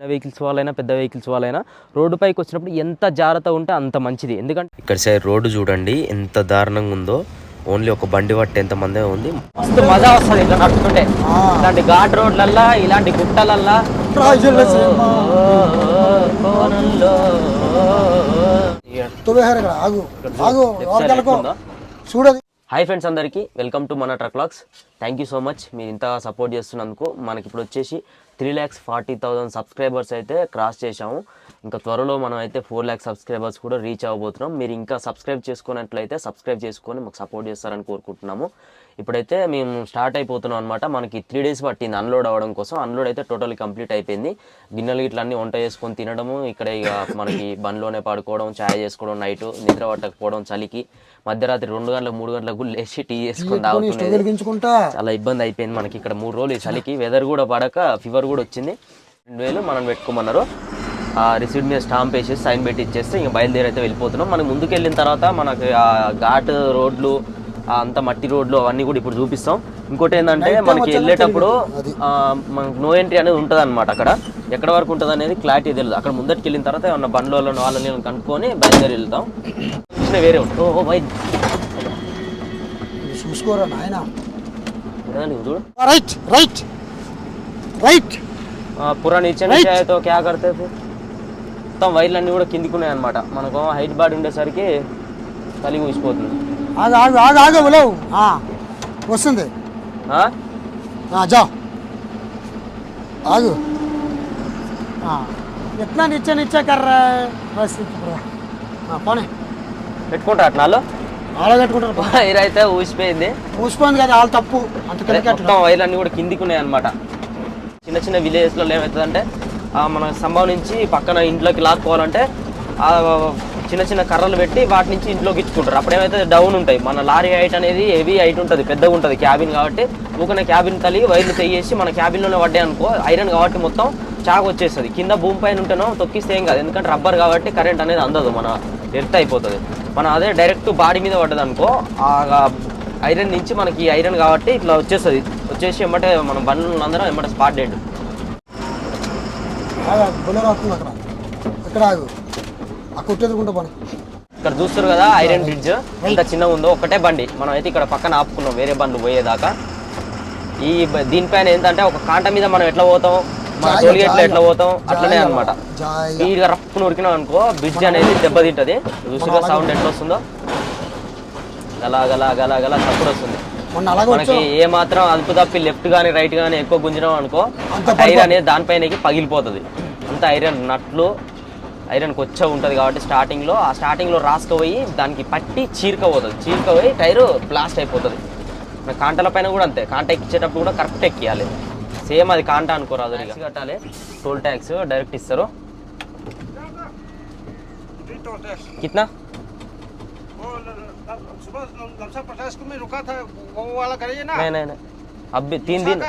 చిన్న వెహికల్స్ వాళ్ళైనా పెద్ద వెహికల్స్ వాళ్ళైనా రోడ్డు పైకి వచ్చినప్పుడు ఎంత జాగ్రత్త ఉంటే అంత మంచిది. ఎందుకంటే ఇక్కడ సైడ్ రోడ్డు చూడండి ఎంత దారుణంగా ఉందో. ఓన్లీ ఒక బండి పట్టి ఎంత మందే ఉంది. మస్తు మజా వస్తుంది ఇట్లా నడుస్తుంటే ఇలాంటి ఘాట్ రోడ్లల్లా ఇలాంటి గుట్టలల్లా? చూడది. హాయ్ ఫ్రెండ్స్ అందరికీ వెల్కమ్ టు మన truck locks thank you so much మీరు ఇంతగా సపోర్ట్ చేస్తున్నందుకు మనకి ఇప్పుడు వచ్చేసి three lakhs forty thousand subscribers అయితే క్రాస్ చేశాము. ఇంకా త్వరలో మనం అయితే ఫోర్ ల్యాక్స్ సబ్స్క్రైబర్స్ కూడా రీచ్ అవ్వబోతున్నాం. మీరు ఇంకా సబ్స్క్రైబ్ చేసుకున్నట్లయితే సబ్స్క్రైబ్ చేసుకొని మాకు సపోర్ట్ చేస్తారని కోరుకుంటున్నాము. ఇప్పుడైతే మేము స్టార్ట్ అయిపోతున్నాం అనమాట మనకి త్రీ డేస్ పట్టింది అన్లోడ్ అవ్వడం కోసం. అన్లోడ్ అయితే టోటల్ కంప్లీట్ అయిపోయింది. గిన్నెలు ఇట్లా అన్ని వంట చేసుకొని తినడము ఇక్కడ ఇక మనకి బండ్లోనే పడుకోవడం ఛాయ్ చేసుకోవడం నైట్ నిద్ర పట్టకపోవడం చలికి మధ్యరాత్రి రెండు గంటలకు మూడు గంటలకు లేచి టీ చేసుకొని చాలా ఇబ్బంది అయిపోయింది మనకి ఇక్కడ మూడు రోజులు చలికి. వెదర్ కూడా పడక ఫీవర్ కూడా వచ్చింది. రెండు వేలు మనం పెట్టుకోమన్నారు. ఆ రిసీట్ మీద స్టాంప్ వేసేసి సైన్ పెట్టి ఇచ్చేస్తే ఇంకా బయలుదేరి అయితే వెళ్ళిపోతున్నాం. మనం ముందుకు వెళ్ళిన తర్వాత మనకి ఆ ఘాట్ రోడ్లు అంత మట్టి రోడ్లు అవన్నీ కూడా ఇప్పుడు చూపిస్తాం. ఇంకోటి ఏంటంటే మనకి వెళ్ళేటప్పుడు మనకు నో ఎంట్రీ అనేది ఉంటుంది అనమాట అక్కడ. ఎక్కడ వరకు ఉంటుంది అనేది క్లారిటీ తెలియదు అక్కడ ముందరికి వెళ్ళిన తర్వాత ఏమన్నా బండ్లో వాళ్ళని కనుక్కొని బయలుదేరి వెళ్తాం. కృష్ణ వేరే ఉంటుంది. చూసుకోరా నాయన? చూడు. Right right right. పురా నీచే క్యా కడితే? మొత్తం వైర్లు అన్నీ కూడా కిందికి ఉన్నాయి అనమాట మనకు హైట్ బాడీ ఉండేసరికి తలి ఊసిపోతుంది ఆగు ఆగు ఆగు ఆగు లేవు ఆ, వస్తుంది. జా. ఆగు. ఎట్లా నిచ్చే నిచ్చే కర్రా? బస్ ఇప్పుడు. ఆ, పోనీ. అట్నాలో కట్టుకుంటారు. వైర్ అయితే ఊసిపోయింది. మూసిపోయింది కదా వాళ్ళ తప్పు. మొత్తం వైర్లు అన్నీ కూడా కిందికి ఉన్నాయి అనమాట చిన్న చిన్న విలేజ్లలో ఏమవుతుందంటే మన స్తంభం నుంచి పక్కన ఇంట్లోకి లాక్కోవాలంటే చిన్న చిన్న కర్రలు పెట్టి వాటి నుంచి ఇంట్లోకి ఇచ్చుకుంటారు. అప్పుడు ఏమైతే డౌన్ ఉంటాయి. మన లారీ హైట్ అనేది హెవీ హైట్ ఉంటుంది పెద్దగా ఉంటుంది క్యాబిన్ కాబట్టి. ఊకనే క్యాబిన్ తల్లి వైర్లు తెయ్యేసి మన క్యాబిన్లోనే పడ్డాయి అనుకో ఐరన్ కాబట్టి మొత్తం చాక్ వచ్చేస్తుంది. కింద భూమి పైన ఉంటేనో తొక్కిస్తే ఏం కాదు. ఎందుకంటే రబ్బర్ కాబట్టి కరెంట్ అనేది అందదు మన ఎర్త్ అయిపోతుంది. మన అదే డైరెక్ట్ బాడీ మీద పడ్డది అనుకో ఆ ఐరన్ నుంచి మనకి ఐరన్ కాబట్టి ఇట్లా వచ్చేస్తుంది. వచ్చేసి ఎమ్మటే మనం బండ్లు అందరం ఎమ్మటే స్పాట్ డేట్ అక్కడ. ఇక్కడ ఆగు. ఆ కొట్టేదుకుంటా పని ఇక్కడ చూస్తారు కదా ఐరన్ బ్రిడ్జ్. ఎంత చిన్నగా ఉందో ఒకటే బండి. మనం అయితే ఇక్కడ పక్కన ఆపుకున్నాం వేరే బండ్లు పోయేదాకా. ఈ దీనిపైన ఏంటంటే ఒక కాంట మీద మనం ఎట్లా పోతాం? మన టోల్గేట్లో. ఎట్లా పోతాం? అట్లనే అనమాట జాయిగా. స్పీడ్గా రప్పును ఉరికినాం అనుకో బ్రిడ్జ్ అనేది దెబ్బతింటది. చూసుగా సౌండ్ ఎట్లా వస్తుందో గలా గలా గలా గలా తప్పుడు వస్తుంది. మనకి ఏ మాత్రం అదుపు తప్పి లెఫ్ట్ కానీ రైట్ కానీ ఎక్కువ గుంజినాం అనుకో టైర్ అనేది దానిపైనకి పగిలిపోతుంది. అంత ఐరన్ నట్లు ఐరన్ కొచ్చ ఉంటుంది కాబట్టి స్టార్టింగ్లో ఆ స్టార్టింగ్లో రాసుకుపోయి దానికి పట్టి చీరుకపోతుంది. చీరుకపోయి టైరు బ్లాస్ట్ అయిపోతుంది. కాంటల పైన కూడా అంతే. కాంట ఎక్కించేటప్పుడు కూడా కరెక్ట్ ఎక్కియాలి. సేమ్ అది కాంట అనుకోరాదు కట్టాలి. టోల్ ట్యాక్స్ డైరెక్ట్ ఇస్తారు. కిత్నా అబ్బి नहीं नहीं अब तीन दिन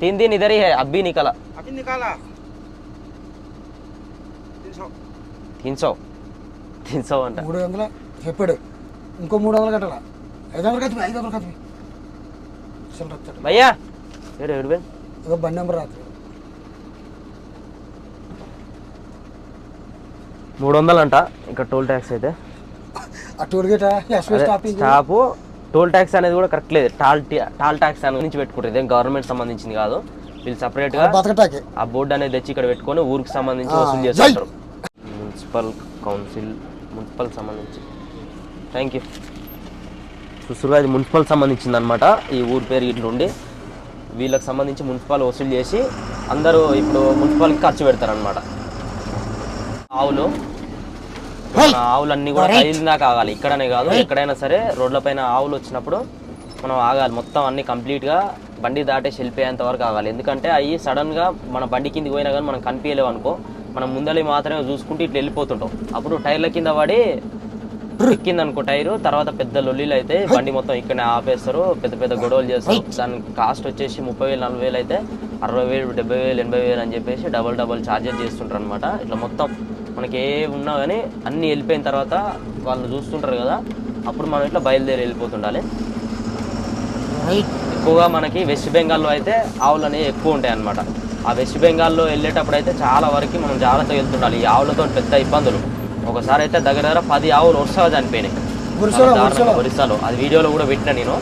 तीन दिन తినసో తినసో అంట మూడు వందల చెప్పాడు. ఇంకో మూడు వందలు కట్టాలా? ఐదు వందలు కట్టి ఐదు వందలు కట్టి. చిల్లర భయ్యా! ఏడు బండి నెంబర్ రాదు మూడు వందలు అంట ఇంకా టోల్ ట్యాక్స్ అయితే. ఆ toll gate? Stop toll tax అనేది కూడా కరెక్ట్ లేదు. టాల్ టాల్ ట్యాక్స్ అనేది నుంచి పెట్టుకుంటారు. ఇదేం గవర్నమెంట్ సంబంధించింది కాదు. వీళ్ళు సపరేట్గా ఆ బోర్డు అనేది తెచ్చి ఇక్కడ పెట్టుకొని ఊరికి సంబంధించి వసూలు చేస్తారు మున్సిపల్ కౌన్సిల్ మున్సిపల్ సంబంధించి. థ్యాంక్ యూ చూస్తురుగా ఇది మున్సిపల్ సంబంధించింది అనమాట ఈ ఊరి పేరు ఇట్లా ఉండి వీళ్ళకి సంబంధించి మున్సిపల్ వసూలు చేసి అందరూ ఇప్పుడు మున్సిపల్కి ఖర్చు పెడతారనమాట ఆవులు. మన ఆవులన్నీ కూడా కదిలినాక ఆగాలి. ఇక్కడనే కాదు ఎక్కడైనా సరే రోడ్లపైన ఆవులు వచ్చినప్పుడు మనం ఆగాలి. మొత్తం అన్ని కంప్లీట్గా బండి దాటేసి వెళ్ళిపోయేంత వరకు ఆగాలి. ఎందుకంటే అవి సడన్గా మన బండి కిందికి పోయినా కానీ మనం కనిపించలేవు అనుకో మనం ముందలి మాత్రమే చూసుకుంటూ ఇట్లా వెళ్ళిపోతుంటాం. అప్పుడు టైర్ల కింద పడి ఎక్కింది అనుకో టైరు తర్వాత పెద్ద లొల్లీలు అయితే బండి మొత్తం ఇక్కడనే ఆపేస్తారు. పెద్ద పెద్ద గొడవలు చేస్తారు. దాని కాస్ట్ వచ్చేసి ముప్పై వేలు నలభై వేలు అయితే అరవై వేలు డెబ్బై వేలు ఎనభై వేలు అని చెప్పేసి డబల్ డబల్ ఛార్జెస్ చేస్తుంటారు అనమాట ఇట్లా మొత్తం మనకి ఏ ఉన్నా కానీ అన్నీ వెళ్ళిపోయిన తర్వాత వాళ్ళు చూస్తుంటారు కదా అప్పుడు మనం ఇట్లా బయలుదేరి వెళ్ళిపోతుండాలి. ఎక్కువగా మనకి వెస్ట్ బెంగాల్లో అయితే ఆవులు అనేవి ఎక్కువ ఉంటాయి అన్నమాట ఆ వెస్ట్ బెంగాల్లో వెళ్ళేటప్పుడు అయితే చాలా వరకు మనం జాగ్రత్తగా వెళ్తుండాలి. ఈ ఆవులతో పెద్ద ఇబ్బందులు. ఒకసారి అయితే దగ్గర దగ్గర పది ఆవులు వరుసగా చనిపోయినాయి. ఒరిస్సాలో, అది వీడియోలో కూడా పెట్టిన నేను.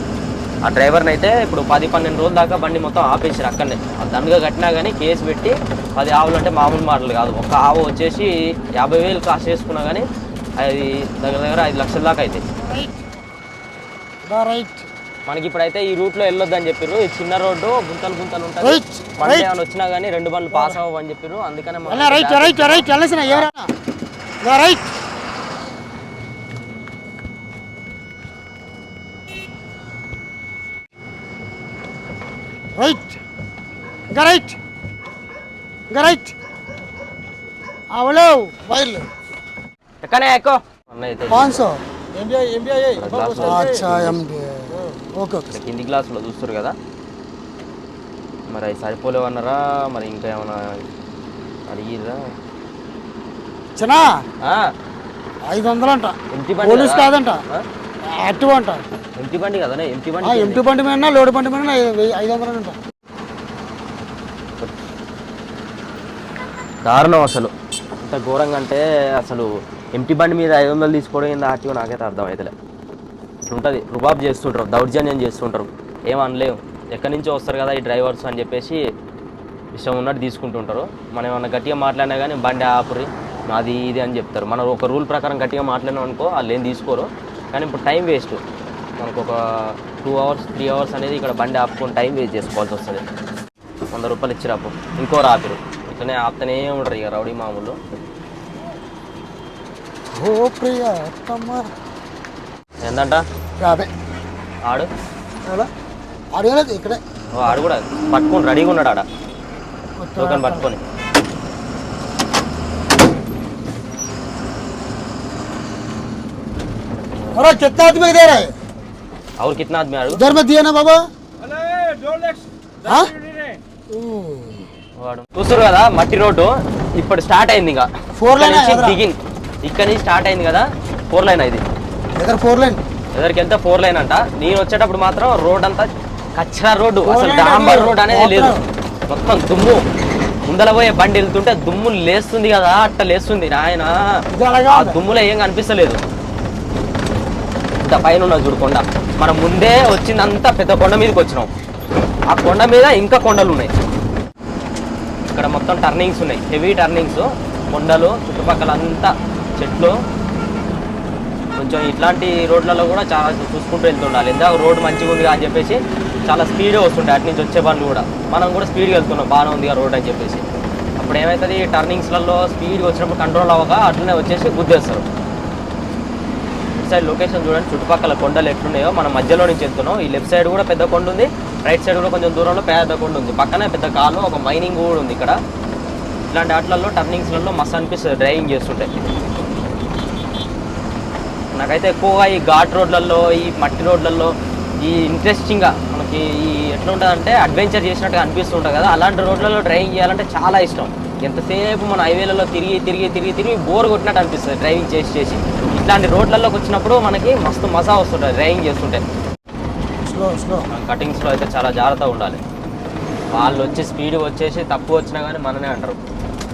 ఆ డ్రైవర్ని అయితే ఇప్పుడు పది పన్నెండు రోజుల దాకా బండి మొత్తం ఆపేసారు అక్కడనే. దండగా కట్టినా కానీ కేసు పెట్టి పది ఆవులు అంటే మామూలు మాటలు కాదు. ఒక ఆవు వచ్చేసి యాభై వేలు కాస్ట్ చేసుకున్నా కానీ అది దగ్గర దగ్గర ఐదు లక్షల దాకా అయితే రైట్. మనకి ఇప్పుడైతే ఈ రూట్లో వెళ్ళొద్దని చెప్పారు ఈ చిన్న రోడ్డు గుంతలు గుంతలు ఉంటాయి బండి ఏమైనా వచ్చినా గానీ రెండు బండ్లు పాస్ అవ్వని చెప్పారు అందుకనే రైట్ రైట్ రైట్ వెళ్ళసిన ఎవరైనా. రైట్. రైట్. ఇంకా రైట్. ఇంకా రైట్. అవలో బయలు ఎక్కడ ఎక్కువ పాంచ్ MBI MBI MBI okay okay కింది గ్లాసులో చూస్తారు కదా? మరి అవి సరిపోలేవన్నారా? మరి ఇంకా ఏమైనా అడిగిరా చిన్న! ఐదు వందలంట. ఎంటి బండి పోలీస్ కదా? కాదంట? యాక్టివ్ అంట. ఎంటి బండి కదనే? ఎంటి బండి ఎంటీ బండి మీద లోడ్ బండి మీద ఐదు వందలంట. దారుణం అసలు. ఇంత ఘోరంగా అంటే అసలు ఎంటి బండి మీద ఐదు వందలు తీసుకోవడం ఏంది? ఆర్టీఓ నాకైతే అర్థం అవుతలే ఇట్లుంటుంది. రుబాబ్ చేస్తుంటారు దౌర్జన్యం చేస్తుంటారు ఏమనలేము ఎక్కడి నుంచో వస్తారు కదా ఈ డ్రైవర్స్ అని చెప్పేసి ఇష్టం ఉన్నట్టు తీసుకుంటుంటారు. మనం ఏమన్నా గట్టిగా మాట్లాడినా కానీ బండి ఆపురి నాది ఇది అని చెప్తారు. మనం ఒక రూల్ ప్రకారం గట్టిగా మాట్లాడినాం అనుకో వాళ్ళు ఏం తీసుకోరు. కానీ ఇప్పుడు టైం వేస్ట్. మనకు ఒక టూ అవర్స్ త్రీ అవర్స్ అనేది ఇక్కడ బండి ఆపుకొని టైం వేస్ట్ చేసుకోవాల్సి వస్తుంది. వంద రూపాయలు ఇచ్చిరాపు ఇంకో రాపిరు ఇట్లనే ఆపుతూనే ఉంటారు ఇక రౌడీ మామూలు. ఓ ప్రియ ఎంతంట యాభై. ఆడు? ఆడు ఇక్కడే. ఆడు కూడా పట్టుకుని రెడీగా ఉన్నాడు ఆడ. టోకన్ పట్టుకొని. अरे कितना आदमी दे रहा है और చూస్తారు కదా మట్టి రోడ్డు ఇప్పుడు స్టార్ట్ అయింది ఇంకా. ఫోర్ లైన్ దిగింది ఇక్కడ నుంచి స్టార్ట్ అయింది కదా ఫోర్ లైన్ ఇది. Four line. ఎదరికి వెళ్తే ఫోర్ లైన్ అంట. నేను వచ్చేటప్పుడు మాత్రం రోడ్ అంతా కచ్చరా రోడ్డు. అసలు డాంబర్ రోడ్ అనేది లేదు. మొత్తం. దుమ్ము. ముందల పోయే బండి వెళ్తుంటే దుమ్ము లేస్తుంది కదా అట్ట లేస్తుంది నాయన. దుమ్ములో ఏం కనిపిస్తలేదు. ఇంత పైన చూడు కొండ. మనం ముందే వచ్చిందంతా పెద్ద కొండ మీదకి వచ్చినాం. ఆ కొండ మీద ఇంకా కొండలు ఉన్నాయి. ఇక్కడ మొత్తం టర్నింగ్స్ ఉన్నాయి. Heavy turnings. కొండలు చుట్టుపక్కల అంతా చెట్లు. కొంచెం ఇట్లాంటి రోడ్లలో కూడా చాలా చూసుకుంటూ వెళ్తుండాలి. ఎంత రోడ్ మంచిగా ఉంది అని చెప్పేసి చాలా స్పీడ్గా వస్తుంటాయి అటు నుంచి వచ్చే బండ్లు కూడా. మనం కూడా స్పీడ్గా వెళ్తున్నాం బాగానే ఉంది ఆ రోడ్ అని చెప్పేసి. అప్పుడు ఏమవుతుంది టర్నింగ్స్లలో స్పీడ్గా వచ్చినప్పుడు కంట్రోల్ అవ్వక అట్లనే వచ్చేసి గుద్దేస్తారు. ఇటు సైడ్ లొకేషన్ చూడండి చుట్టుపక్కల కొండలు ఎట్లున్నాయో మనం మధ్యలో నుంచి వెళ్తున్నాం. ఈ లెఫ్ట్ సైడ్ కూడా పెద్ద కొండ ఉంది రైట్ సైడ్ కూడా కొంచెం దూరంలో పెద్ద కొండ ఉంది. పక్కనే పెద్ద కాలు ఒక మైనింగ్ కూడా ఉంది ఇక్కడ. ఇట్లాంటి ఆటలలో టర్నింగ్స్లలో మస్తు అనిపిస్తుంది డ్రైవింగ్ చేస్తుంటే. నాకైతే ఎక్కువగా ఈ ఘాట్ రోడ్లలో ఈ మట్టి రోడ్లలో ఈ ఇంట్రెస్టింగ్గా మనకి ఈ ఎట్లా ఉంటుందంటే అడ్వెంచర్ చేసినట్టుగా అనిపిస్తుంటుంది కదా. అలాంటి రోడ్లలో డ్రైవింగ్ చేయాలంటే చాలా ఇష్టం. ఎంతసేపు మన హైవేలలో తిరిగి తిరిగి తిరిగి తిరిగి బోర్ కొట్టినట్టు అనిపిస్తుంది డ్రైవింగ్ చేసి చేసి. ఇట్లాంటి రోడ్లలోకి వచ్చినప్పుడు మనకి మస్తు మజా వస్తుంటుంది డ్రైవింగ్ చేస్తుంటే. స్లో స్లో కటింగ్స్లో అయితే చాలా జాగ్రత్తగా ఉండాలి. వాళ్ళు వచ్చి స్పీడ్ వచ్చేసి తక్కువ వచ్చినా కానీ మననే అంటారు.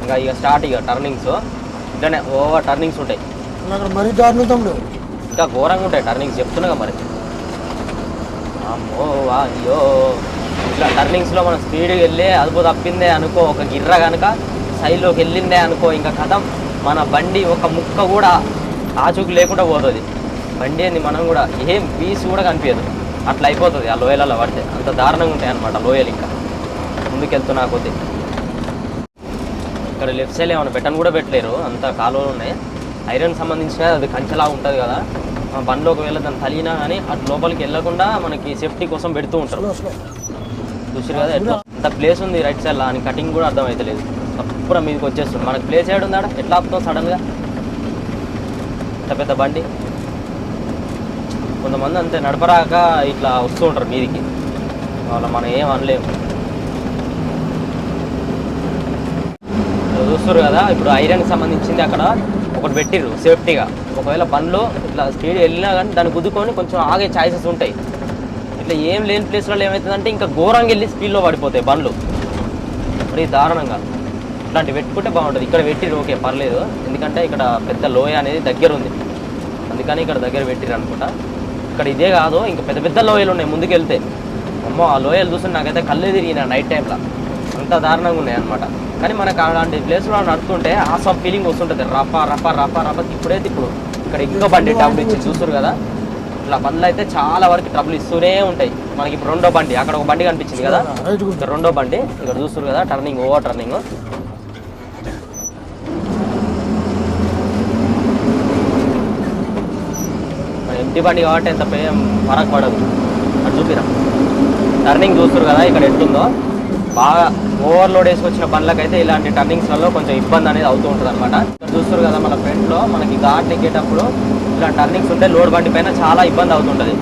ఇంకా ఇక స్టార్ట్ ఇక టర్నింగ్స్ ఇట్లానే ఓవర్ టర్నింగ్స్ ఉంటాయి. మరీ దారుణం ఇంకా ఘోరంగా ఉంటాయి టర్నింగ్స్ చెప్తున్నాగా మరి. అమ్మో అయ్యో. ఇట్లా టర్నింగ్స్లో మనం స్పీడ్గా వెళ్ళి అదుపు తప్పిందే అనుకో ఒక గిర్ర కనుక సైడ్లోకి వెళ్ళిందే అనుకో ఇంకా కథం మన బండి ఒక ముక్క కూడా ఆచూకు లేకుండా పోతుంది. బండి అని మనం కూడా ఏం పీస్ కూడా కనిపించదు. అట్లా అయిపోతుంది ఆ లోయలలో పడితే. అంత దారుణంగా ఉంటాయి అనమాట లోయలు ఇంకా. ముందుకెళ్తున్నా కొద్ది. ఇక్కడ లెఫ్ట్ సైడ్ ఏమైనా బెటన్ కూడా పెట్టలేరు అంత కాలువలు ఉన్నాయి. ఐరన్ సంబంధించిన అది కంచెలా ఉంటుంది కదా. బండిలో ఒకవేళ దాన్ని తలిగినా కానీ అటు లోపలికి వెళ్ళకుండా మనకి సేఫ్టీ కోసం పెడుతూ ఉంటారు. చూసారు కదా ఎట్లా? అంత ప్లేస్ ఉంది రైట్ సైడ్ అని కటింగ్ కూడా అర్థం అవుతలేదు తప్పున మీదకి వచ్చేస్తుంది. మనకి ప్లేస్ ఏడు ఉందా ఎట్లా ఆపుతాం సడన్గా ఇంత పెద్ద బండి. కొంతమంది అంతే నడపరాక ఇట్లా వస్తూ ఉంటారు మీదికి. వాళ్ళ మనం ఏం అనలేము. చూస్తారు కదా ఇప్పుడు ఐరన్ సంబంధించింది అక్కడ. ఒకటి పెట్టిర్రు సేఫ్టీగా. ఒకవేళ బండ్లో ఇట్లా స్పీడ్ వెళ్ళినా కానీ దాన్ని గుద్దుకొని కొంచెం ఆగే ఛాయిసెస్ ఉంటాయి. ఇట్లా ఏం లేని ప్లేస్లలో ఏమవుతుందంటే ఇంకా ఘోరంగా వెళ్ళి స్పీడ్లో పడిపోతాయి బండ్లు. మరి దారుణంగా. ఇట్లాంటి పెట్టుకుంటే బాగుంటుంది. ఇక్కడ పెట్టిరు ఓకే పర్లేదు. ఎందుకంటే ఇక్కడ పెద్ద లోయ అనేది దగ్గర ఉంది అందుకని ఇక్కడ దగ్గర పెట్టిరు అనుకుంటా. ఇక్కడ ఇదే కాదు ఇంకా పెద్ద పెద్ద లోయలు ఉన్నాయి ముందుకు వెళ్తే అమ్మో ఆ లోయలు చూస్తే నాకైతే కళ్ళే తిరిగిన నైట్ టైంలో. అంత దారుణంగా ఉన్నాయి అనమాట కానీ మనకు అలాంటి ప్లేస్లో నడుస్తుంటే ఆ సమ్ ఫీలింగ్ వస్తుంటుంది. రఫ రఫ రఫ రఫ. ఇప్పుడే ఇప్పుడు ఇక్కడ ఇంకో బండి డబ్బులు ఇచ్చి చూస్తారు కదా? ఇట్లా బండ్లు అయితే చాలా వరకు ట్రబుల్ ఇస్తూనే ఉంటాయి. మనకి ఇప్పుడు రెండో బండి అక్కడ ఒక బండి కనిపించింది కదా? ఇక్కడ రెండో బండి ఇక్కడ చూస్తారు కదా? టర్నింగ్ ఓవర్ టర్నింగ్ ఎంటీ బండి కాబట్టి ఎంత పే ఫరక్ పడదు. అది చూపిరా. టర్నింగ్ చూస్తారు కదా ఇక్కడ ఎట్లుందో బాగా ఓవర్లోడ్ వేసుకొచ్చిన బండ్లకైతే ఇలాంటి టర్నింగ్స్లలో కొంచెం ఇబ్బంది అనేది అవుతూ ఉంటుంది అనమాట చూస్తారు కదా మన ఫ్రంట్లో మనకి ఘాట్ ఎక్కేటప్పుడు ఇలా టర్నింగ్స్ ఉంటే లోడ్ బండి పైన చాలా ఇబ్బంది అవుతుంటుంది.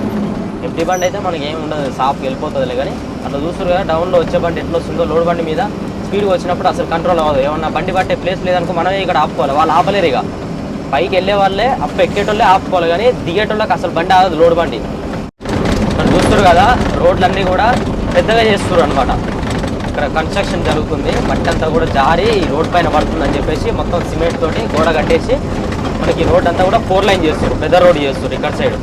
ఎంటీ బండి అయితే మనకి ఏమి ఉండదు షాప్కి వెళ్ళిపోతుందిలే కానీ అట్లా చూస్తారు కదా డౌన్లో వచ్చే బండి ఎట్లా వస్తుందో లోడ్ బండి మీద స్పీడ్గా వచ్చినప్పుడు అసలు కంట్రోల్ అవ్వదు. ఏమన్నా బండి పట్టే ప్లేస్ లేదనుకో మనమే ఇక్కడ ఆపుకోవాలి. వాళ్ళు ఆపలేరు ఇక. పైకి వెళ్ళే వాళ్ళే అప్పు ఎక్కేటోళ్ళే ఆపుకోవాలి కానీ దిగేటోళ్ళకి అసలు బండి ఆగదు లోడ్ బండి. ఇక్కడ చూస్తారు కదా రోడ్లన్నీ కూడా పెద్దగా చేస్తారు అనమాట ఇక్కడ కన్స్ట్రక్షన్ జరుగుతుంది. మట్టి అంతా కూడా జారి రోడ్ పైన పడుతుంది అని చెప్పేసి మొత్తం సిమెంట్ తోటి గోడ కట్టేసి మనకి రోడ్ అంతా కూడా ఫోర్ లైన్ చేస్తారు పెద్ద రోడ్ చేస్తారు ఇక్కడ సైడ్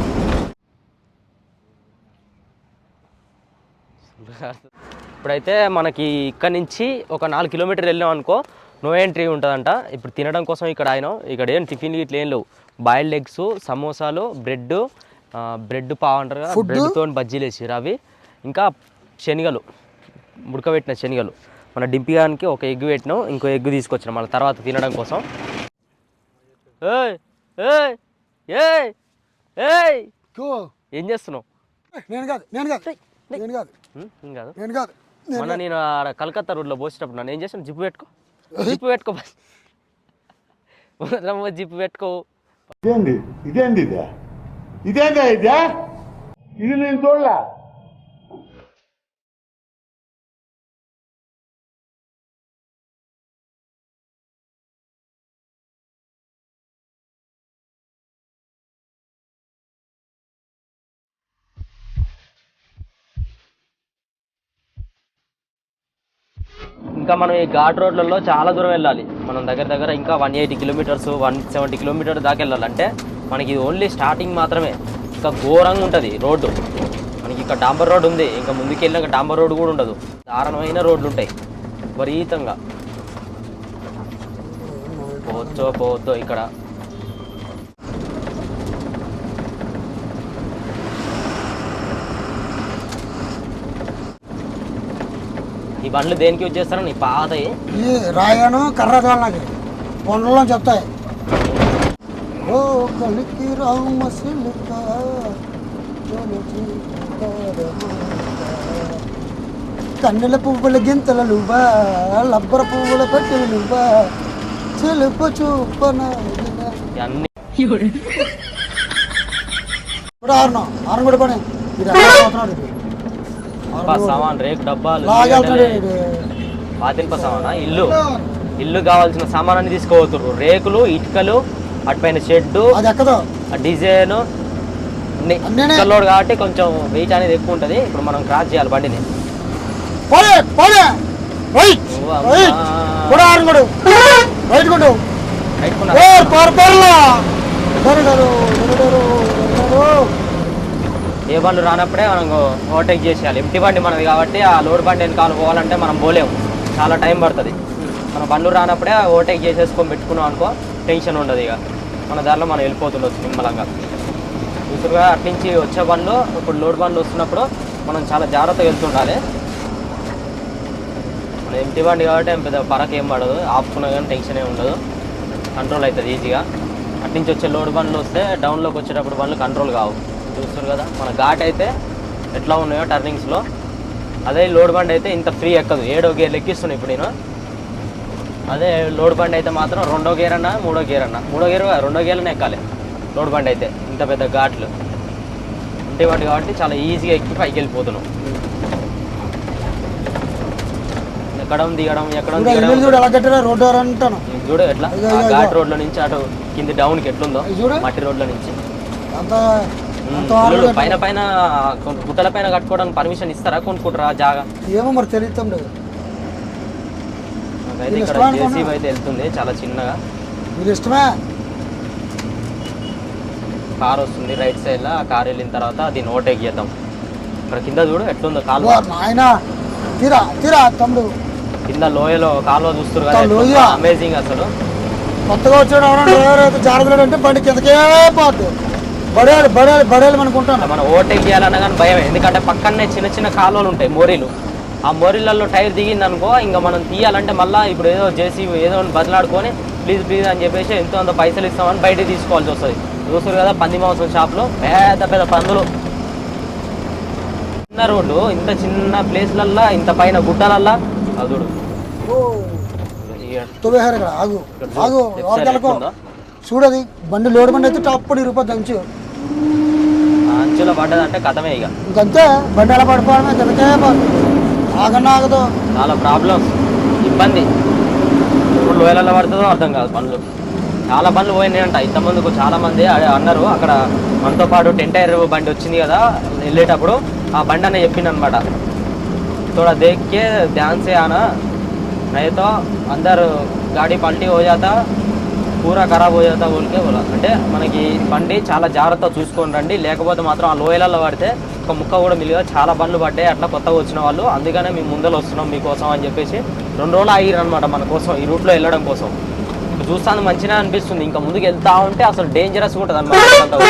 ఇప్పుడైతే మనకి ఇక్కడ నుంచి ఒక నాలుగు కిలోమీటర్లు వెళ్ళాం అనుకో నో ఎంట్రీ ఉంటుందంట. ఇప్పుడు తినడం కోసం ఇక్కడ ఆయన ఇక్కడ ఏం టిఫిన్ ఇట్లా ఏం లేవు. బాయిల్డ్ ఎగ్స్ సమోసాలు బ్రెడ్ బ్రెడ్ పావు అంటారు కదా? బ్రెడ్తో బజ్జీలు వేసిరు అవి. ఇంకా శనగలు. ఉడకబెట్టిన శనగలు. మన డింపిగానికి ఒక ఎగ్ పెట్టినాం ఇంకో ఎగ్ తీసుకొచ్చినాం మళ్ళీ తర్వాత తినడం కోసం. ఏయ్ ఏయ్ ఏయ్ ఏయ్! కో ఏం చేస్తున్నావు? నేను కాదు నేను కాదు నేను కాదు. ఉం? ఏం కాదు. నేను కాదు నేను మొన్న నేను ఆడ కలకత్తా రోడ్లో పోసేటప్పుడు నన్ను ఏం చేసాను జిప్పు పెట్టుకో. జిప్పు పెట్టుకో రమ్మ జిప్పు పెట్టుకో. ఇదేంది? ఇదేంది ఇదే? ఇదేందా ఇదే? ఇది నేను చూడలే? ఇంకా మనం ఈ ఘాట్ రోడ్లలో చాలా దూరం వెళ్ళాలి. మనం దగ్గర దగ్గర ఇంకా one eighty kilometres one seventy kilometre దాకా వెళ్ళాలంటే మనకి ఇది ఓన్లీ స్టార్టింగ్ మాత్రమే. ఇంకా ఘోరంగా ఉంటుంది రోడ్డు. మనకి ఇక్కడ డాంబర్ రోడ్ ఉంది. ఇంకా ముందుకు వెళ్ళినాక డాంబర్ రోడ్ కూడా ఉండదు. దారుణమైన రోడ్లు ఉంటాయి. విపరీతంగా. పోవచ్చో పోవద్దో ఇక్కడ. బండ్లు దేనికి యూజ్ చేస్తారని పాతయి. ఈ రాయను కర్ర నాకు కొండలో చెప్తాయి. ఓ కలికి రామ సిలుక కన్నెల పువ్వుల గింతల నువ్వా లబ్బర పువ్వుల పెట్టిన నువ్వా చెలుపు చూపన అన్ని ఇప్పుడు ఆరును ఆరు కూడా పని. ఇది ఎక్కడ పోతున్నాడు ఇది? ఆరును కూడా. సామాన్ రేకు డబ్బాలు. పాతింప సామానా? ఇల్లు. ఇల్లు కావాల్సిన సామానాన్ని తీసుకోవతుర్రు రేకులు ఇటుకలు అటుపైన ఆ డిజైన్. లోడ్ కాబట్టి కొంచెం వెయిట్ అనేది ఎక్కువ ఉంటుంది. ఇప్పుడు మనం క్రాస్ చేయాలి బండిని. రైట్ ఏ బండ్లు రానప్పుడే మనం ఓవర్టేక్ చేసేయాలి. ఎంటీ బండి మనది కాబట్టి ఆ లోడ్ బండి వెనకాల పోవాలంటే మనం పోలేము. చాలా టైం పడుతుంది. మన బండ్లు రానప్పుడే ఓవర్టేక్ చేసేసుకొని పెట్టుకున్నాం అనుకో టెన్షన్ ఉండదు ఇక. మన దారిలో మనం వెళ్ళిపోతుండొచ్చు నిమ్మలంగా. చూసురుగా అట్నుంచి వచ్చే బండ్లు ఇప్పుడు లోడ్ బండ్లు వస్తున్నప్పుడు మనం చాలా జాగ్రత్తగా వెళ్తుండాలి. మన ఎంటీ బండి కాబట్టి ఏం పెద్ద పరక ఏం పడదు. ఆపుకున్నా కానీ టెన్షన్ ఏమి ఉండదు. కంట్రోల్ అవుతుంది ఈజీగా. అట్నుంచి వచ్చే లోడ్ బండ్లు వస్తే డౌన్లోకి వచ్చేటప్పుడు బండ్లు కంట్రోల్ కావు. చూస్తారు కదా. మన ఘాట్ అయితే ఎట్లా ఉన్నాయో టర్నింగ్స్లో అదే లోడ్ బండి అయితే ఇంత ఫ్రీ ఎక్కదు. ఏడో గేర్లు ఎక్కిస్తున్నాయి ఇప్పుడు నేను. అదే లోడ్ బండి అయితే మాత్రం రెండో గేర్ అన్నా మూడో గేర్ అన్నా. మూడో గేర్ రెండో గేర్లనే ఎక్కాలి. లోడ్ బండి అయితే ఇంత పెద్ద ఘాట్లు. ఉంటే వాటి కాబట్టి చాలా ఈజీగా ఎక్కి పైకి వెళ్ళిపోతున్నాం. ఎక్కడం దిగడం ఎక్కడం చూడు ఎట్లా? ఘాట్. రోడ్ల నుంచి అటు కింది డౌన్కి ఎట్లుందో. మట్టి రోడ్ల నుంచి. ఇల్లులు పైన పైన గుట్టల పైన కట్టుకోవడానికి పర్మిషన్ ఇస్తారా? కొనుక్కుంటారా? జాగా? ఏమో మరి తెలుస్తాం లేదు. నాకైతే ఇక్కడ. జేసీబీ అయితే వెళ్తుంది చాలా చిన్నగా. మీరు ఇష్టమే? కార్ వస్తుంది రైట్ సైడ్లో ఆ కార్ వెళ్ళిన తర్వాత దీన్ని ఓవర్టేక్ చేద్దాం ఇక్కడ కింద చూడు ఎట్లుందో కాలువ నాయన తీరా తీరా తమ్ముడు. కింద లోయలో కాలువ చూస్తారు? కదా అమేజింగ్ అసలు. కొత్తగా వచ్చాడు ఎవరైనా డ్రైవర్ అయితే జాగ్రత్తలు అంటే బండి కిందకే పోద్ది. బడేలు బడేలు బడేలు అనుకుంటాను. మనం ఓవర్టేక్ చేయాలన్నా కానీ భయం ఎందుకంటే పక్కనే చిన్న చిన్న కాలువలు ఉంటాయి మోరీలు. ఆ మోరీలలో టైర్ దిగింది అనుకో ఇంకా మనం తీయాలంటే మళ్ళీ ఇప్పుడు ఏదో చేసి ఏదో బదిలాడుకొని ప్లీజ్ ప్లీజ్ అని చెప్పేసి ఎంతో అంత పైసలు ఇస్తామని బయట తీసుకోవాల్సి వస్తుంది. చూస్తారు కదా పంది మాంసం షాప్లో? పెద్ద పెద్ద పందులు. చిన్న రోడ్డు ఇంత చిన్న ప్లేస్లల్లా ఇంత పైన గుట్టలల్లా. అది చూడు. ఓ తువేహారు ఇక్కడ ఆగు ఆగు Left side ఎవరికి వెళ్ళకో ఎట్లుందో? చూడది. బండి లోడ్ బండి అయితే టప్పుడు ఇరిపోద్ది అంచు ఆ అంచులో పడ్డదంటే కథమే ఇక ఇంకంతే బండి ఎలా పడిపోవడమే కిందకే పోద్ది ఆగన్నా ఆగదు చాలా ప్రాబ్లమ్స్ ఇబ్బంది ఇప్పుడు లోయలలో పడుతుందో అర్థం కాదు పనులు చాలా పనులు పోయినాయి అంట ఇంతమందికి చాలా మంది అదే అన్నారు అక్కడ మనతో పాటు టెన్ టైర్ బండి వచ్చింది కదా వెళ్ళేటప్పుడు ఆ బండి అనే చెప్పింది అనమాట थोड़ा देख के ध्यान से आना नहीं तो अंदर गाड़ी पलटी हो जाता పూరా ఖరాబ్ పోయేదా ఊరికే అంటే మనకి బండి చాలా జాగ్రత్తగా చూసుకొని రండి. లేకపోతే మాత్రం ఆ లోయలలో పడితే ఒక ముక్క కూడా మిలిగా చాలా బండ్లు పడ్డాయి. అట్లా కొత్తగా వచ్చిన వాళ్ళు. అందుకనే మేము ముందర వస్తున్నాం మీకోసం అని చెప్పేసి రెండు రోజులు ఆగిరు అనమాట మన కోసం ఈ రూట్లో వెళ్ళడం కోసం. చూస్తాను మంచిగా అనిపిస్తుంది. ఇంకా ముందుకు వెళ్తా ఉంటే అసలు డేంజరస్ ఉంటుంది అనమాట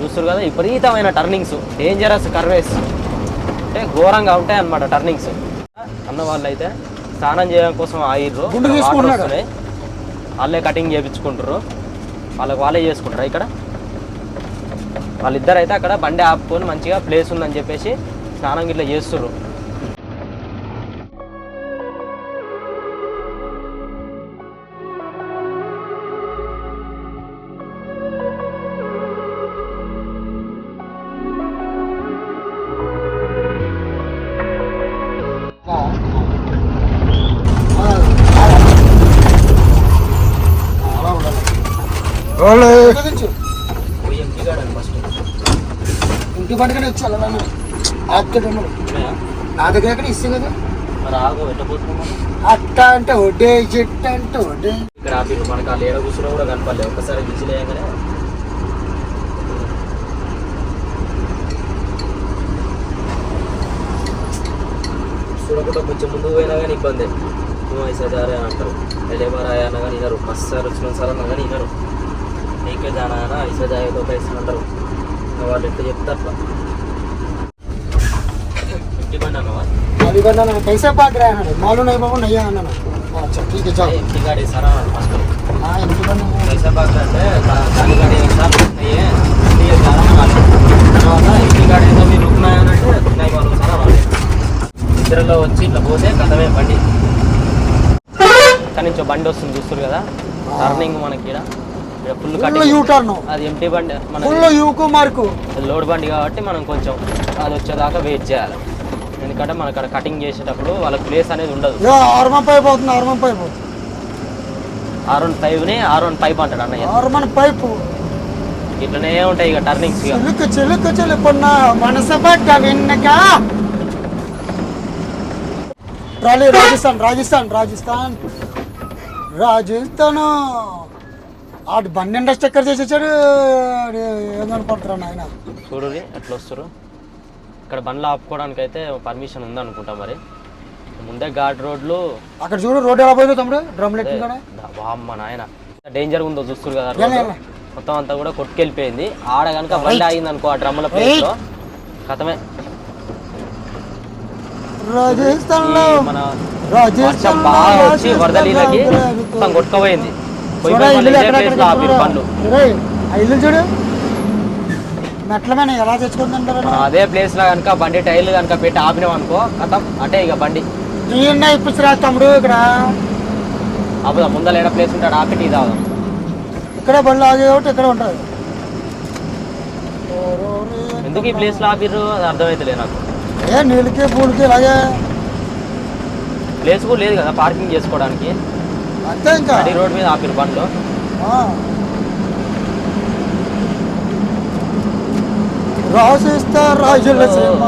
చూస్తారు కదా విపరీతమైన టర్నింగ్స్ డేంజరస్ కర్వేస్ అంటే ఘోరంగా ఉంటాయి అన్నమాట టర్నింగ్స్ అన్న వాళ్ళు అయితే స్నానం చేయడం కోసం ఆగిర్రు గుండు వాటర్ తీసుకుంటున్నాడు. వస్తున్నాయి. వాళ్ళే కటింగ్ చేయించుకుంటారు వాళ్ళకి వాళ్ళే చేసుకుంటారు ఇక్కడ? వాళ్ళిద్దరైతే అయితే అక్కడ బండి ఆపుకొని మంచిగా ప్లేస్ ఉందని చెప్పేసి స్నానం ఇట్లా చేస్తున్నారు ఇంటి పట్టుకొని వచ్చి వెళ్ళాను ఆపుతాడు నా దగ్గర ఎక్కడ ఇస్తే కదా? అట్ట అంటే ఒడ్డే చెట్టు అంటే ఒడ్డే. ఇక్కడ ఆపిర్రు మనకు ఆ లేడ కూర్చున్నా కూడా కనపడలేదు ఒక్కసారి విజిలేయగానే చూడకుండా కొంచెం పోయినా కానీ ఇబ్బంది. నువ్వు ఐసారి అని అంటారు. అన్నా కానీ వినరు మస్తు సార్ వచ్చిన సార్ అన్నా కానీ వినరు నీకే జానా అయినా ఐసా జాయతో పైసలు అంటారు వాళ్ళు ఎట్లా చెప్తారు అట్లా ఇంటి బండి అన్నవా అది కూడా నా పైసా పాక్ రా అన్నాడు మాలు నై బాబు నయ్యా అన్నాను అచ్చా ఠీక్ చాలు ఇంటి గాడి సారా ఫస్ట్ ఆ ఇంటి పని पैसा बाग అంటే గాడి గాడి సార్ ये ये చాలా వాళ్ళు తర్వాత ఇంటి గాడి ఏదో మీరు రుకున్నాయనంటే రుకున్నాయి వాళ్ళు చాలా వాళ్ళు ఇద్దరిలో వచ్చి ఇట్లా పోతే కథమే బండి కానీ నుంచి బండి వస్తుంది చూస్తారు కదా టర్నింగ్ మనకి ఈడ ఫుల్ యూ టర్న్ అది ఎంటీ బండి. మన ఫుల్ యూకు మార్కు లోడ్ బండి కాబట్టి మనం కొంచెం అది వచ్చేదాకా వెయిట్ చేయాలి. ఎందుకంటే మన అక్కడ కటింగ్ చేసేటప్పుడు వాళ్ళకి ప్లేస్ అనేది ఉండదు. ఏ ఆర్మన్ పైప్ అవుతుంది ఆర్మన్ పైప్ ఆర్ వన్ ఫైవ్ని ఆర్ వన్ ఫైవ్ అంటాడు అన్నయ్య. ఆర్మన్ పైపు ఇట్లనే ఉంటాయి ఇక టర్నింగ్స్ చిలుకు చిలుకు చిలుకున్న మనసు పట్ట విన్నక ట్రాలీ రాజస్థాన్ రాజస్థాన్ రాజస్థాన్. రాజస్థాన్. ఆడు బండి ఇండస్ట్రీ స్టెక్కర్ చేసేసాడు ఏమనుకుంటారా నాయన. చూడు ఎట్లా వస్తారు? ఇక్కడ బండ్లు ఆపుకోవడానికి అయితే పర్మిషన్ ఉందనుకుంటా మరి. ముందే ఘాట్ రోడ్లు. అక్కడ చూడు రోడ్ ఎలా పోయిందో తమ్ముడు డ్రమ్ వామ్మ నాయన. డేంజర్ ఉందో చూస్తారు కదా? మొత్తం అంతా కూడా కొట్టుకెళ్ళిపోయింది. ఆడ కనుక బండి ఆగింది అనుకో ఆ డ్రమ్ముల ప్లేస్లో. కథమే. మన వర్షం రాజస్థాన్ బాగా వచ్చి వరద నీళ్ళకి మొత్తం కొట్టుకుపోయింది. ఇల్లు ఇదే చూడు. ఎలా అదే ప్లేస్లో కనుక బండి టైర్లు కనుక పెట్టి ఆపినాం అనుకో కథం. అంటే ఇక బండి. ఇప్పించరా తమ్ముడు ఇక్కడ. ఆపుదాం ముందర ఏడ ప్లేస్ ఉంటాడు ఆపి టీ తాగుదాం. ఇక్కడ బండ్లు ఆగే ఒకటి ఇక్కడ ఉంటుంది ఎందుకు ఈ ప్లేస్లో ఆపిర్రు? అది అర్థమైతలే నాకు. ఏ నీళ్ళకి పూలకి ఇలాగే. ప్లేస్ కూడా లేదు కదా పార్కింగ్ చేసుకోవడానికి. అంతే ఇంకా. రోడ్ మీద ఆపిరు బండ్లు. రాసిస్తా రాజుల శ్రమ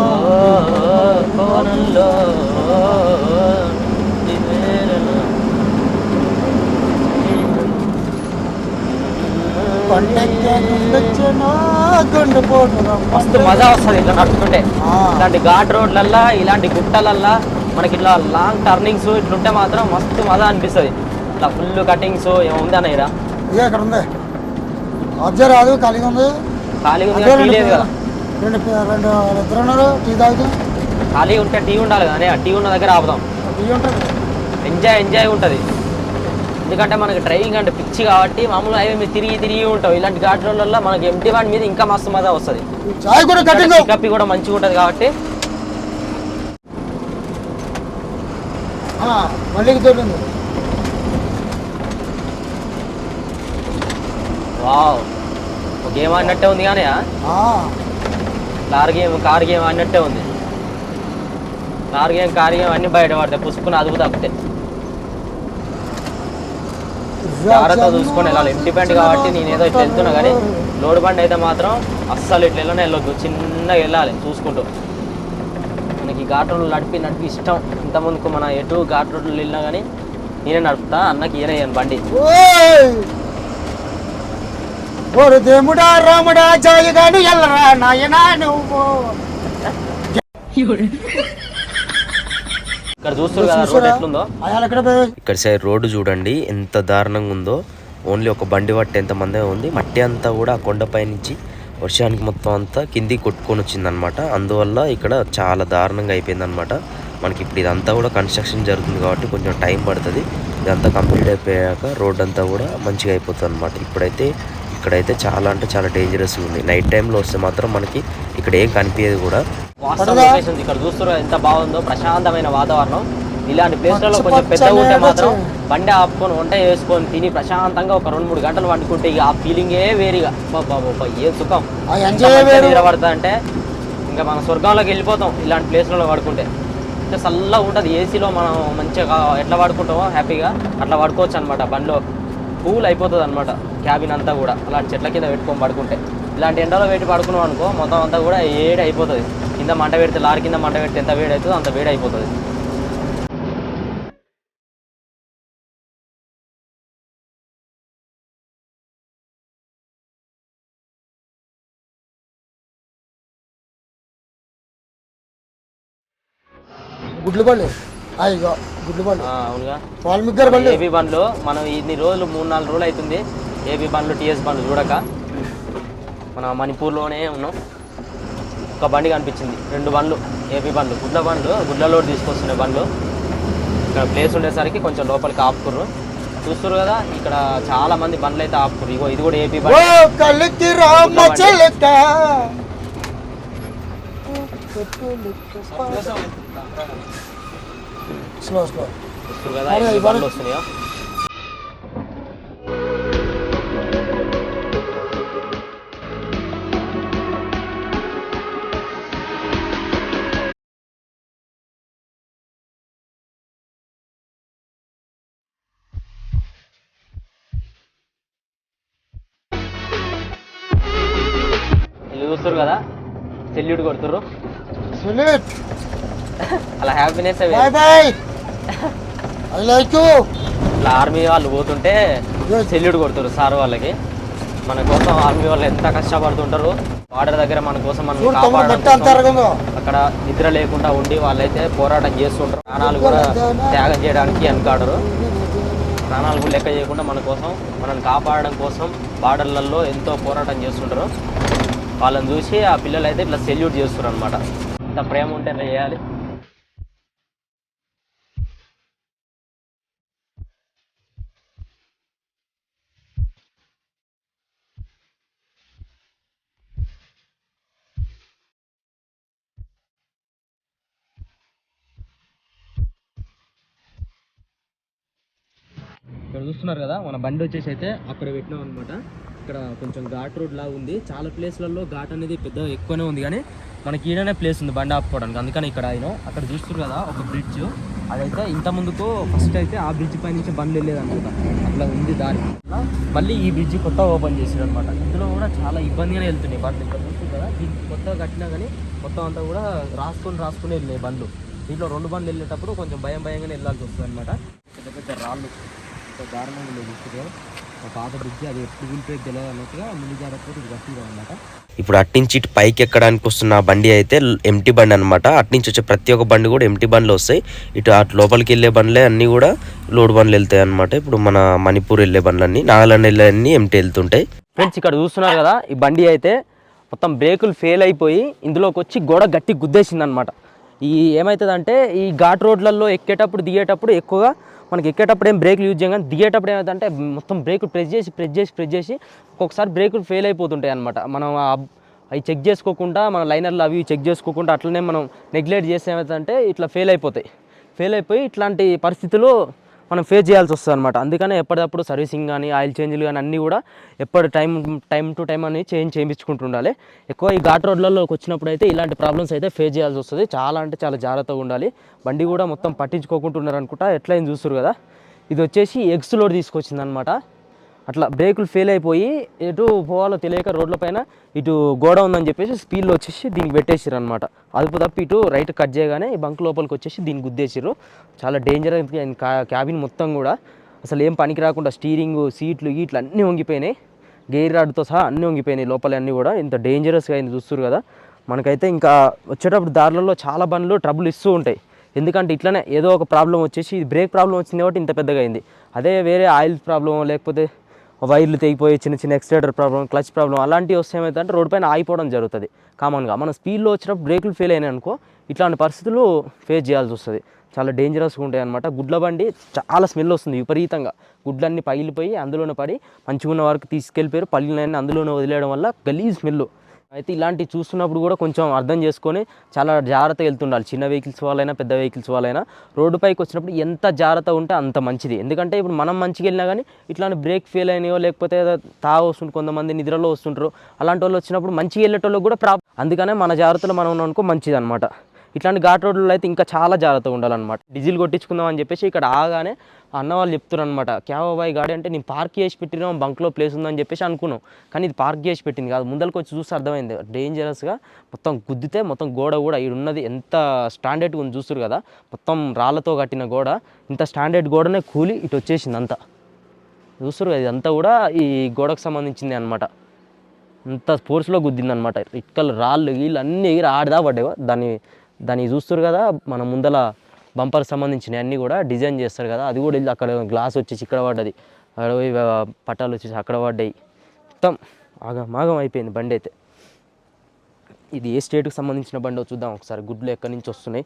మస్తు మజా వస్తుంది ఇట్లా నడుచుకుంటే. ఇలాంటి ఘాట్ రోడ్లల్లా ఇలాంటి గుట్టలల్లా మనకి ఇట్లా లాంగ్ టర్నింగ్స్ ఇట్లుంటే మాత్రం మస్తు మజా అనిపిస్తుంది. ఇట్లా ఫుల్ కటింగ్స్ అన్న ఇరా ఇదే ఇక్కడ ఉంది. రాదు ఖాళీగా ఉంది. ఖాళీగా ఉంది అదే కానీ టీ రెండు లేదు కదా. రెండు రెండు ఇద్దరు ఉన్నారు టీ తాగుతూ. ఖాళీ ఉంటే టీ ఉండాలి కానీ ఆ టీ ఉన్న దగ్గర ఆపుదాం. టీ ఉంటుంది. ఎంజాయ్ ఎంజాయ్ ఉంటుంది. ఎందుకంటే మనకి డ్రైవింగ్ అంటే పిచ్చి కాబట్టి మామూలుగా హైవే మీద తిరిగి తిరిగి ఉంటాం ఇలాంటి ఘాట్ రోడ్లలో మనకి ఎంటీ వాడి మీద ఇంకా మస్తు మజా వస్తుంది. చాయ్ కూడా మంచిగా ఉంటుంది కాబట్టి. మళ్ళీ వావ్. ఒక గేమ్ ఆడినట్టే ఉంది కానీ కార్ గేమ్ కార్ గేమ్ ఆడినట్టే ఉంది. కార్ గేమ్ కార్ గేమ్ అన్ని బయట పడతాయి. పుసుకుని అదుపు తప్పితే. జాగ్రత్త చూసుకొని వెళ్ళాలి ఇండిపెండెంట్ కాబట్టి నేను ఏదో ఇట్లా వెళ్తున్నా కానీ లోడ్ బండి అయితే మాత్రం అస్సలు ఇట్లా వెళ్ళనే వెళ్ళొద్దు. చిన్నగా వెళ్ళాలి చూసుకుంటూ. మనకి ఘాట్ రోడ్లు నడిపి నడిపి ఇష్టం. ఇంత ముందుకు మన ఎటు ఘాట్ రోడ్లు వెళ్ళినా కానీ నేనే నడుపుతా. అన్నకి ఈయన ఇయ్యను బండి! ఓరి దేముడా రాముడా జాయిగాను ఎల్లరా నాయనా నువ్వు? ఇక్కడ చూస్తారు కదా రోడ్ ఎట్లుందో? అయాలు ఎక్కడ పోయి? ఇక్కడ సైడ్ రోడ్డు చూడండి ఎంత దారుణంగా ఉందో. ఓన్లీ ఒక బండి పట్టి ఎంత మందే ఉంది. మట్టి అంతా కూడా ఆ కొండపై నుంచి వర్షానికి మొత్తం అంతా కిందికి కొట్టుకొని వచ్చిందనమాట అందువల్ల ఇక్కడ చాలా దారుణంగా అయిపోయిందనమాట మనకి ఇప్పుడు ఇదంతా కూడా కన్స్ట్రక్షన్ జరుగుతుంది కాబట్టి కొంచెం టైం పడుతుంది. ఇదంతా కంప్లీట్ అయిపోయాక రోడ్ అంతా కూడా మంచిగా అయిపోతుంది అనమాట ఇప్పుడైతే ఇక్కడైతే చాలా అంటే చాలా డేంజరస్గా ఉంది. నైట్ టైంలో వస్తే మాత్రం మనకి ఇక్కడ ఏం కనిపించదు కూడా. వాస్తవ ఇక్కడ చూస్తున్నారు ఎంత బాగుందో ప్రశాంతమైన వాతావరణం. ఇలాంటి ప్లేస్లలో కొంచెం పెద్దగా ఉంటే మాత్రం బండి ఆపుకొని వంట చేసుకొని తిని ప్రశాంతంగా ఒక రెండు మూడు గంటలు వండుకుంటే ఇక ఆ ఫీలింగే వేరుగా. బాబా ఏ సుఖం. ఆ ఎంజాయ్ వేరు. నిలబడతా అంటే ఇంకా మన స్వర్గంలోకి వెళ్ళిపోతాం ఇలాంటి ప్లేస్లలో పడుకుంటే. అంటే చల్లగా ఉంటుంది. ఏసీలో మనం మంచిగా ఎట్లా పడుకుంటామో హ్యాపీగా అట్లా పడుకోవచ్చు అనమాట బండిలో. కూల్ అయిపోతుంది అనమాట క్యాబిన్ అంతా కూడా. అలాంటి చెట్ల కింద పెట్టుకొని పడుకుంటే. ఇలాంటి ఎండలో పెట్టి పడుకున్నాం అనుకో మొత్తం అంతా కూడా వేడి అయిపోతుంది. కింద మంట పెడితే లారీ కింద మంట పెడితే ఎంత వేడి అవుతుందో అంత వేడి అయిపోతుంది. గుడ్లు పళ్ళు అయ్యో గుడ్లు పళ్ళు ఆ, అవునుగా. వాల్మీకి గారు పళ్ళు ఏబీ బండ్లు మనం ఇన్ని రోజులు మూడు నాలుగు రోజులు అవుతుంది ఏబీ బండ్లు టీఎస్ బండ్లు చూడక. మన మణిపూర్లోనే ఉన్నాం. ఒక బండి కనిపించింది. రెండు బండ్లు ఏబీ బండ్లు. గుడ్ల బండ్లు గుడ్లలో తీసుకొస్తున్నాయి బండ్లు. ఇక్కడ ప్లేస్ ఉండేసరికి కొంచెం లోపలికి ఆపుకుర్రు. చూస్తున్నారు కదా ఇక్కడ చాలా మంది బండ్లు అయితే ఆపుకుర్రు. ఇగో ఇది కూడా ఏపీ ఓ వస్తున్నాయో ఇది చూస్తారు కదా? సెల్యూట్ కొడుతుర్రు. సునీత్ అలా happiness bye bye I like you ఇట్లా ఆర్మీ వాళ్ళు పోతుంటే సెల్యూట్ కొడుతారు సార్ వాళ్ళకి. మన కోసం ఆర్మీ వాళ్ళు ఎంత కష్టపడుతుంటారు బార్డర్ దగ్గర మన కోసం మనం కాపాడడం అక్కడ నిద్ర లేకుండా ఉండి వాళ్ళైతే పోరాటం చేస్తుంటారు. ప్రాణాలు కూడా త్యాగం చేయడానికి వెనకాడరు. ప్రాణాలు కూడా లెక్క చేయకుండా మన కోసం మనల్ని కాపాడడం కోసం బార్డర్లలో ఎంతో పోరాటం చేస్తుంటారు. వాళ్ళని చూసి ఆ పిల్లలు అయితే ఇట్లా సెల్యూట్ చేస్తారు అనమాట ఇంత ప్రేమ ఉంటే చేయాలి? చూస్తున్నారు కదా మన బండి వచ్చేసి అయితే అక్కడ పెట్టినాం అనమాట ఇక్కడ కొంచెం ఘాట్ రోడ్ లాగా ఉంది. చాలా ప్లేస్లలో ఘాట్ అనేది పెద్ద ఎక్కువనే ఉంది కానీ మనకి ఈడనే ప్లేస్ ఉంది బండి ఆపుకోవడానికి. అందుకని ఇక్కడ ఆయన అక్కడ చూస్తున్నారు కదా ఒక బ్రిడ్జ్ అదైతే ఇంత ముందుకు ఫస్ట్ అయితే ఆ బ్రిడ్జ్ పై నుంచి బండ్లు వెళ్ళేదనమాట అట్లా ఉంది దారి. మళ్ళీ ఈ బ్రిడ్జ్ కొత్త ఓపెన్ చేసారు అనమాట ఇందులో కూడా చాలా ఇబ్బందిగానే వెళ్తున్నాయి బండ్లు. ఇక్కడ చూస్తుంది కదా దీన్ని కొత్తగా కట్టినా కానీ మొత్తం అంతా కూడా రాసుకొని రాసుకొని వెళ్ళినాయి బండ్లు. దీంట్లో రెండు బండ్లు వెళ్ళేటప్పుడు కొంచెం భయం భయంగానే వెళ్ళాల్సి వస్తుంది అనమాట పెద్ద పెద్ద రాళ్ళు. ఇంత దారుణంగా ఉంది చూస్తున్నారు పాత బ్రిడ్జ్ అది ఎప్పుడు కూలిపోయి తెలియదు అన్నట్టుగా ముందు జాగ్రత్తగా ఇది కట్టిరు అనమాట ఇప్పుడు అట్నుంచి ఇటు పైకి ఎక్కడానికి వస్తున్న బండి అయితే ఎంటీ బండి అనమాట అట్నుంచి వచ్చే ప్రతి ఒక్క బండి కూడా ఎంటీ బండ్లు వస్తాయి. ఇటు అటు లోపలికి వెళ్ళే బండ్లే అన్నీ కూడా లోడ్ బండ్లు వెళ్తాయి అనమాట ఇప్పుడు మన మణిపూర్ వెళ్ళే బండ్లన్నీ నాగాలాండ్ వెళ్ళే అన్నీ ఎంటీ వెళ్తుంటాయి. ఫ్రెండ్స్ ఇక్కడ చూస్తున్నారు కదా ఈ బండి అయితే మొత్తం బ్రేకులు ఫెయిల్ అయిపోయి ఇందులోకి వచ్చి గోడ గట్టి గుద్దేసింది అనమాట ఈ ఏమవుతుందంటే ఈ ఘాట్ రోడ్లలో ఎక్కేటప్పుడు దిగేటప్పుడు ఎక్కువగా మనకి ఎక్కేటప్పుడు ఏం బ్రేక్లు యూజ్ చేయగానే దిగేటప్పుడు ఏమవుతుందంటే మొత్తం బ్రేక్ ప్రెస్ చేసి ప్రెస్ చేసి ప్రెస్ చేసి ఒక్కొక్కసారి బ్రేకులు ఫెయిల్ అయిపోతుంటాయి అనమాట మనం ఆ- అవి చెక్ చేసుకోకుండా మన లైనర్లు అవి చెక్ చేసుకోకుండా అట్లనే మనం నెగ్లెక్ట్ చేస్తే ఏమవుతుందంటే ఇట్లా ఫెయిల్ అయిపోతాయి. ఫెయిల్ అయిపోయి ఇట్లాంటి పరిస్థితులు మనం ఫేస్ చేయాల్సి వస్తుంది అనమాట అందుకనే ఎప్పటికప్పుడు సర్వీసింగ్ కానీ ఆయిల్ చేంజ్లు కానీ అన్నీ కూడా ఎప్పటి టైం టైం టు టైం అని చేంజ్ చేయించుకుంటూ ఉండాలి ఎక్కువ ఈ ఘాట్ రోడ్లలోకి వచ్చినప్పుడు అయితే ఇలాంటి ప్రాబ్లమ్స్ అయితే ఫేస్ చేయాల్సి వస్తుంది. చాలా అంటే చాలా జాగ్రత్తగా ఉండాలి. బండి కూడా మొత్తం పట్టించుకోకుంటున్నారు అనుకుంటా ఎట్లా చూస్తారు కదా. ఇది వచ్చేసి ఎగ్స్ లోడ్ తీసుకొచ్చింది అనమాట అట్లా బ్రేకులు ఫెయిల్ అయిపోయి ఎటు పోవాలో తెలియక రోడ్ల పైన ఇటు గోడ ఉందని చెప్పేసి స్పీడ్లో వచ్చేసి దీనికి పెట్టేసారు అనమాట అదుపు తప్పి ఇటు రైట్ కట్ చేయగానే ఈ బంక్ లోపలికి వచ్చేసి దీన్ని గుద్దేసారు చాలా డేంజర్ క్యాబిన్ మొత్తం కూడా అసలు ఏం పనికి రాకుండా స్టీరింగ్ సీట్లు గీట్లు అన్నీ వంగిపోయినాయి. గెయిర్ రాడ్తో సహా అన్నీ వంగిపోయినాయి. లోపల అన్నీ కూడా ఇంత డేంజరస్గా అయింది చూస్తారు కదా. మనకైతే ఇంకా వచ్చేటప్పుడు దారులలో చాలా బండ్లు ట్రబుల్ ఇస్తూ ఉంటాయి. ఎందుకంటే ఇట్లనే ఏదో ఒక ప్రాబ్లం వచ్చేసి ఇది బ్రేక్ ప్రాబ్లం వచ్చింది కాబట్టి ఇంత పెద్దగా అయింది. అదే వేరే ఆయిల్ ప్రాబ్లం లేకపోతే వైర్లు తెగిపోయి చిన్న చిన్న ఎక్స్టేటర్ ప్రాబ్లం క్లచ్ ప్రాబ్లం అలాంటివి వస్తే ఏమవుతుందంటే రోడ్ పైన ఆగిపోవడం జరుగుతుంది. కామన్గా మన స్పీడ్లో వచ్చినప్పుడు బ్రేకులు ఫెయిల్ అయినాయి అనుకో ఇట్లాంటి పరిస్థితులు ఫేస్ చేయాల్సి వస్తుంది. చాలా డేంజరస్గా ఉంటాయి అనమాట గుడ్ల బండి చాలా స్మెల్ వస్తుంది విపరీతంగా. గుడ్లన్నీ పగిలిపోయి అందులోనే పడి మంచిగా ఉన్న వరకు తీసుకెళ్ళిపోయారు. పగిలినన్నీ అందులోనే వదిలేయడం వల్ల గలీజ్ స్మెల్ అయితే ఇలాంటివి చూస్తున్నప్పుడు కూడా కొంచెం అర్థం చేసుకొని చాలా జాగ్రత్తగా వెళ్తుండాలి. చిన్న వెహికల్స్ వాళ్ళైనా పెద్ద వెహికల్స్ వాళ్ళైనా. రోడ్డు పైకి వచ్చినప్పుడు ఎంత జాగ్రత్త ఉంటే అంత మంచిది. ఎందుకంటే ఇప్పుడు మనం మంచిగా వెళ్ళినా కానీ ఇట్లాంటి బ్రేక్ ఫెయిల్ అయినాయో లేకపోతే తాగు వస్తుంటారు కొంతమంది నిద్రలో వస్తుంటారు. అలాంటి వాళ్ళు వచ్చినప్పుడు మంచిగా వెళ్ళేటోళ్ళకి కూడా ప్రాబ్లం అందుకనే మన జాగ్రత్తలు మనం ఉన్నాం అనుకో మంచిది అనమాట ఇట్లాంటి ఘాట్ రోడ్లలో అయితే ఇంకా చాలా జాగ్రత్తగా ఉండాలన్నమాట. డీజిల్ కొట్టించుకుందాం అని చెప్పేసి ఇక్కడ ఆగానే అన్న వాళ్ళు చెప్తారు అనమాట క్యావో గాడి అంటే నేను పార్క్ చేసి పెట్టినా బంక్లో ప్లేస్ ఉందని చెప్పేసి అనుకున్నాం. కానీ ఇది పార్క్ చేసి పెట్టింది కాదు. ముందరికి వచ్చి చూస్తే అర్థమైంది. డేంజరస్గా మొత్తం గుద్దితే మొత్తం గోడ కూడా ఇక్కడ ఉన్నది ఎంత స్టాండర్డ్గా ఉంది చూస్తారు కదా. మొత్తం రాళ్ళతో కట్టిన గోడ. ఇంత స్టాండర్డ్ గోడనే కూలి ఇటు వచ్చేసింది అంతా. చూస్తారు కదా ఇదంతా కూడా ఈ గోడకు సంబంధించింది అనమాట అంత స్పోర్ట్స్లో గుద్దింది అనమాట ఇటుకలు రాళ్ళు వీళ్ళు అన్నీ ఎగిరి ఆడదా పడ్డాయి. దాన్ని దాన్ని చూస్తారు కదా మన ముందల బంపర్ సంబంధించినవి అన్నీ కూడా డిజైన్ చేస్తారు కదా అది కూడా వెళ్ళి అక్కడ గ్లాస్ వచ్చేసి ఇక్కడ పడ్డది. అక్కడ పోయి పట్టాలు వచ్చేసి అక్కడ పడ్డాయి. మొత్తం ఆగం మాగం అయిపోయింది బండి అయితే. ఇది ఏ స్టేట్కి సంబంధించిన బండి చూద్దాం ఒకసారి. గుడ్లు ఎక్కడి నుంచి వస్తున్నాయి?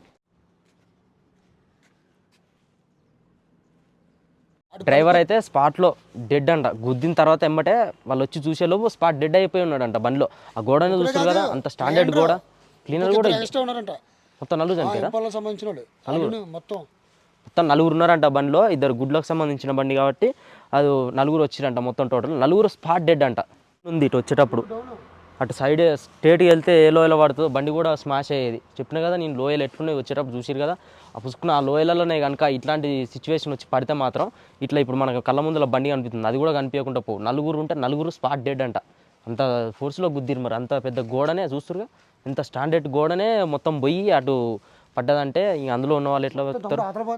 డ్రైవర్ అయితే స్పాట్లో డెడ్ అంట. గుద్దిన తర్వాత ఎమ్మటే వాళ్ళు వచ్చి చూసేలోపు స్పాట్ డెడ్ అయిపోయి ఉన్నాడంట బండిలో. ఆ గోడని చూస్తారు కదా అంత స్టాండర్డ్ గోడ. క్లీనర్ కూడా మొత్తం నలుగురు చనిపోయారా? సంబంధించిన వాళ్ళు మొత్తం. మొత్తం నలుగురు ఉన్నారంట బండిలో. ఇద్దరు గుడ్లకు సంబంధించిన బండి కాబట్టి అది నలుగురు వచ్చిరంట మొత్తం టోటల్. నలుగురు స్పాట్ డెడ్ అంట. ఉంది ఇటు వచ్చేటప్పుడు. అటు సైడ్ స్టేట్కి వెళ్తే ఏ లోయలో పడుతుందో బండి కూడా స్మాష్ అయ్యేది. చెప్పిన కదా నేను లోయలు ఎట్లున్నాయి వచ్చేటప్పుడు చూసిరు కదా. ఆ పుసుకున్న ఆ లోయలలోనే కనుక ఇట్లాంటి సిచ్యువేషన్ వచ్చి పడితే మాత్రం ఇట్లా ఇప్పుడు మనకు కళ్ళ ముందుల బండి కనిపిస్తుంది. అది కూడా కనిపించకుండా పోవు. నలుగురు ఉంటే నలుగురు స్పాట్ డెడ్ అంట. అంత ఫోర్స్లో గుద్దిరు మరి. అంత పెద్ద గోడనే చూస్తురుగా ఇంత స్టాండర్డ్ గోడనే మొత్తం పోయి అటు పడ్డదంటే ఇంక అందులో ఉన్న వాళ్ళు ఎట్లా అవతల